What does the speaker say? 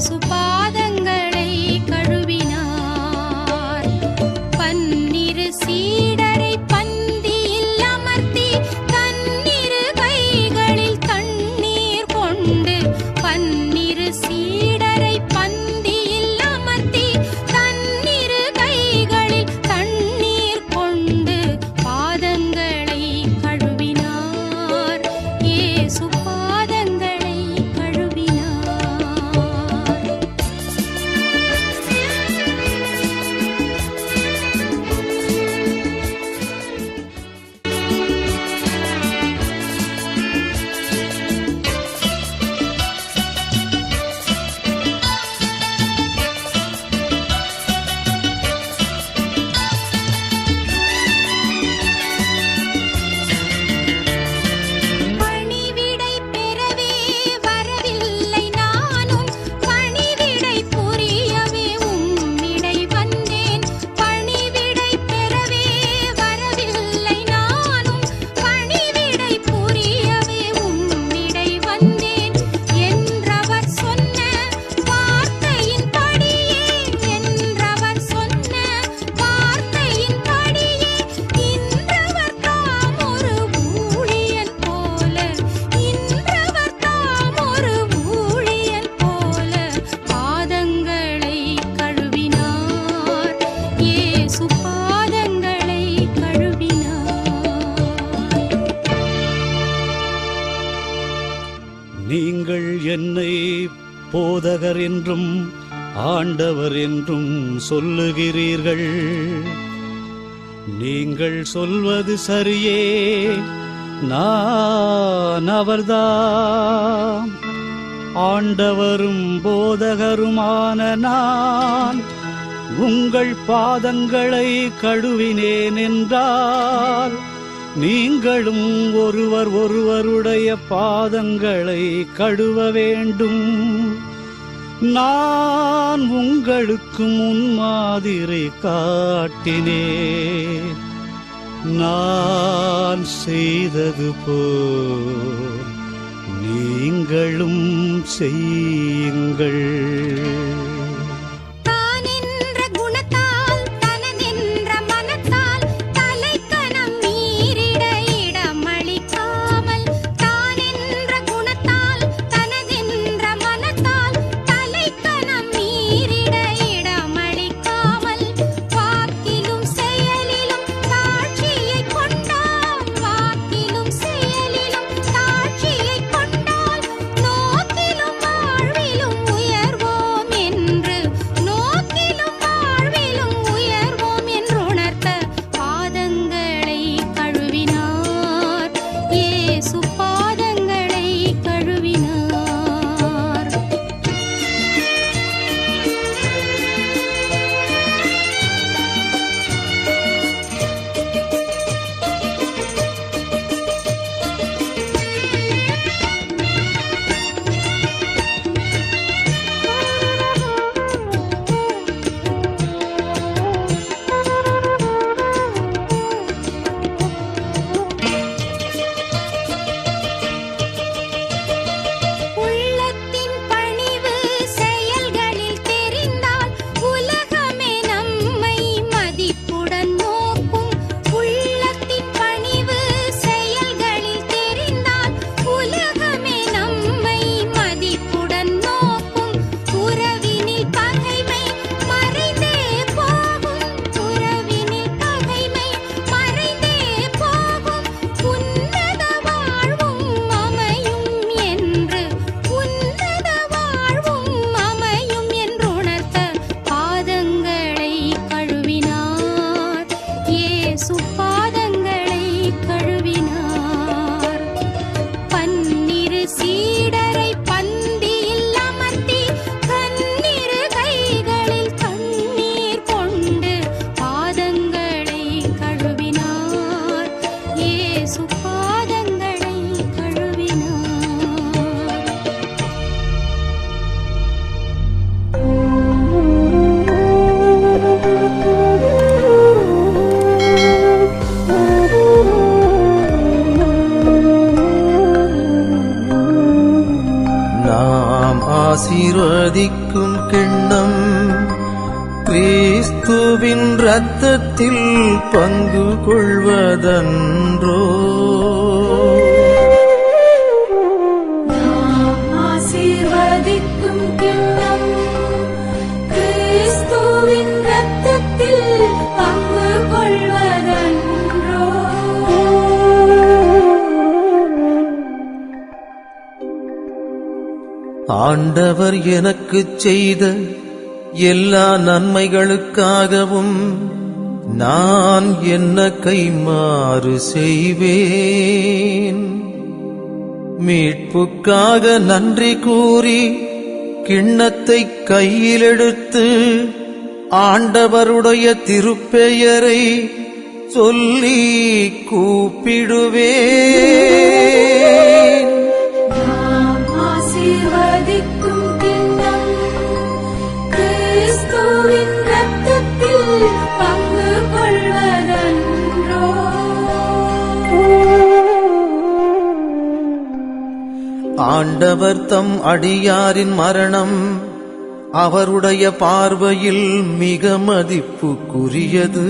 super போதகர் என்றும் ஆண்டவர் என்றும் சொல்லுகிறீர்கள். நீங்கள் சொல்வது சரியே நான் அவர்தான் ஆண்டவரும் போதகருமான நான் உங்கள் பாதங்களை கழுவினேன் என்றால் நீங்களும் ஒருவர் ஒருவருடைய பாதங்களை கழுவ வேண்டும். நான் உங்களுக்கு முன் மாதிரி காட்டினே நான் செய்தது போல் நீங்களும் செய்யுங்கள். கிறிஸ்துவின் இரத்தத்தில் பங்கு கொள்வதன்றோ? ஆசீர்வதிக்கும் கிண்ணம் கிறிஸ்துவின் இரத்தத்தில் பங்கு கொள்வதன்றோ? ஆண்டவர் எனக்குச் செய்த எல்லா நன்மைகளுக்காகவும் நான் என்ன கைமாறு செய்வேன்? மீட்புக்காக நன்றி கூறி கிண்ணத்தை கையில் எடுத்து ஆண்டவருடைய திருப்பெயரை சொல்லி கூப்பிடுவேன். ஆண்டவர் தம் அடியாரின் மரணம் அவருடைய பார்வையில் மிக மதிப்புக்குரியது.